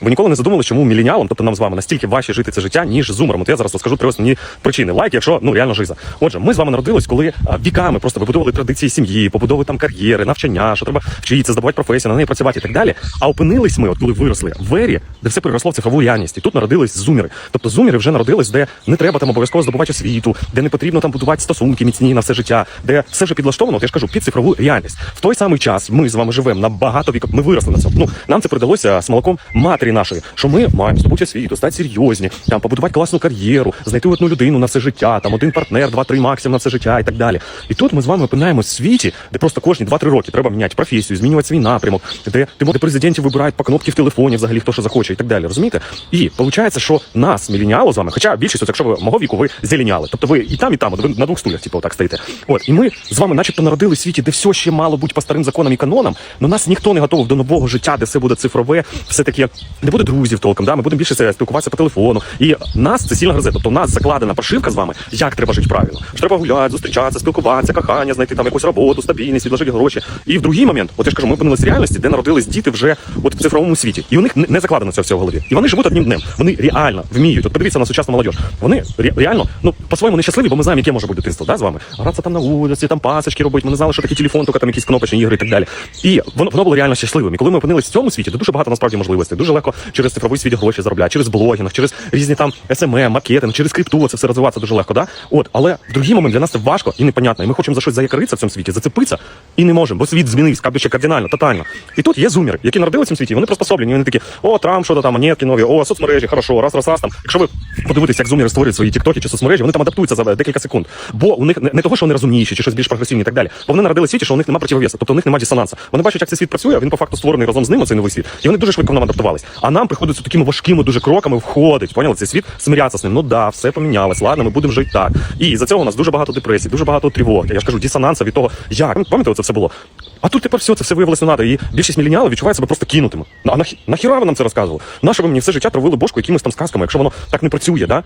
ви ніколи не задумували, чому мілініалам, тобто нам з вами настільки важче жити це життя, ніж зумерам. От я зараз розкажу три основні причини. Лайк, якщо ну реально жиза. Отже, ми з вами народились, коли віками просто вибудовували традиції сім'ї, побудови там кар'єри, навчання, що треба вчитися, здобувати професію, на неї працювати і так далі. А опинились ми, от коли виросли в ері, де все переросло в цифрову реальність. І тут народились зумери. Тобто зумери вже народились, де не треба там обов'язково здобувати освіту, де не потрібно там будувати стосунки міцні на все життя, де все вже підлаштовано, от я ж кажу, під цифрову реальність. В той самий час ми з вами живемо на багато віків. Ми виросли на цьому. Ну нам це передалося з молоком матері нашої, що ми маємо здобути освіту, стати серйозні, там побудувати класну кар'єру, знайти одну людину на все життя, там один партнер, два-три максимум на все життя і так далі. І тут ми з вами опинаємось в світі, де просто кожні 2-3 роки треба міняти професію, змінювати свій напрямок, де ти де президентів вибирають по кнопки в телефоні, взагалі хто що захоче і так далі. Розумієте? І виходить, що нас мілініало з вами, хоча більшість, от, якщо ви мого віку, ви зеліняли. Тобто ви і там, і там, ви на двох стульях, типу, отак стоїте. От і ми з вами, начебто, народили в світі, де все ще мало бути по старим законам і канонам, але нас ніхто не готовий до нового життя, де все буде цифрове, все таке, не буде друзів толком. Да? Ми будемо більше спілкуватися по телефону. І нас це сильно гризе. Тобто, в нас закладена прошивка з вами, як треба жити правильно. Що треба гуляти, зустрічатися, спілкуватися, кохання, знайти там якусь роботу, стабільність, відложити гроші. І в другий момент, от я ж кажу, ми опинилися в реальності, де народились діти вже от в цифровому світі, і у них не- не закладено це все в голові. І вони живуть одним днем. Вони реально вміють. От подивіться на сучасну молодь. Вони ре- реально, ну по-своєму нещасливі, бо ми знаємо, яке може бути дитинство, да, з вами. Гратися там на вулиці, там пасочки робити. Ми не знали, що таке телефон, тільки там якісь кнопочні ігри і так далі. І воно, воно було реально щасливим. І коли ми опинилися в цьому світі, то дуже багато насправді можливостей. Дуже легко через цифровий світ гроші заробляти, через блогінг, через різні там SMM, маркетинг, через крипту, це все розвиватися дуже легко. Да? От, але в другий момент для нас це важко і непонятно. І ми хочемо за щось заякоритися в цьому світі, зацепитися і не можемо, бо світ змінився кардище кардинально, тотально. І тут є зумери, які народилися в цьому світі. Вони приспособлені. Вони такі, о, Трамп, що то там, монетки нові, о, соцмережі, хорошо, раз, раз, раз там. Якщо ви подивитесь, як зумери створюють свої тіктоки чи соцмережі, вони там адаптуються за декілька секунд. Бо у них не, того, що вони розумніші чи щось більш прогресивні і так далі. Бо вони народили світі, що у них немає противовеса, тобто у них немає дисонанса. Вони бачать, як цей світ працює, він по факту створений разом з ними, цей новий світ. І вони дуже швидко нам адаптувались. А нам приходиться такими важкими дуже кроками входить. Поняли цей світ, смирятися з ним. Ну да, все помінялось. Ладно, ми будемо жити так. І за цього у нас дуже багато депресій, дуже багато тривог. Я ж кажу, дисонанса від того, як пам'ятаєте, це все було. А тут тепер все, це все виявилося не надо. І більшість мільйонів відчуває себе просто кинутими. А нахі- нахіра ви нам це розказували? Наше ви мені все життя травили бошку якимись там сказками, якщо воно так не працює, да?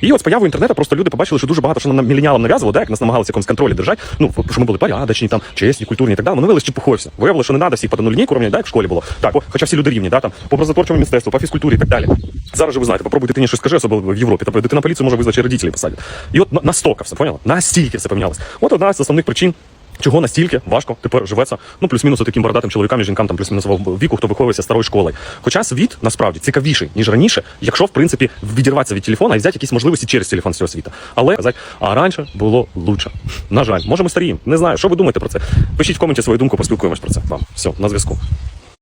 І от з появою інтернету просто люди побачили, що дуже багато що нам міленіалам нав'язувало, да, як нас намагалися якомусь контролі держати. Ну, що ми були порядочні, там, чесні, культурні і так далі. Вони виявилися чепухою. Виявилося, що не треба всіх по лінійку рівняти, да, як в школі було. Так, хоча всі люди рівні, да, там, по образотворчому мистецтву, по фізкультурі і так далі. Зараз же ви знаєте, попробуйте дитині щось скажи, особливо в Європі. Тобто дитина поліцію може визвати, родителі посадять. І от на- настільки все, поняла? Настільки все помінялось. От одна з основних причин. Чого настільки важко тепер живеться, ну плюс-мінус таким бородатим чоловікам і жінкам, там плюс-мінус віку, хто виховується старою школою. Хоча світ насправді цікавіший, ніж раніше, якщо в принципі відірватися від телефона і взяти якісь можливості через телефон цього світу. Але казати, а раніше було лучше. На жаль, може ми старіємо. Не знаю, що ви думаєте про це. Пишіть в коменті свою думку, поспілкуємось про це. Вам все на зв'язку.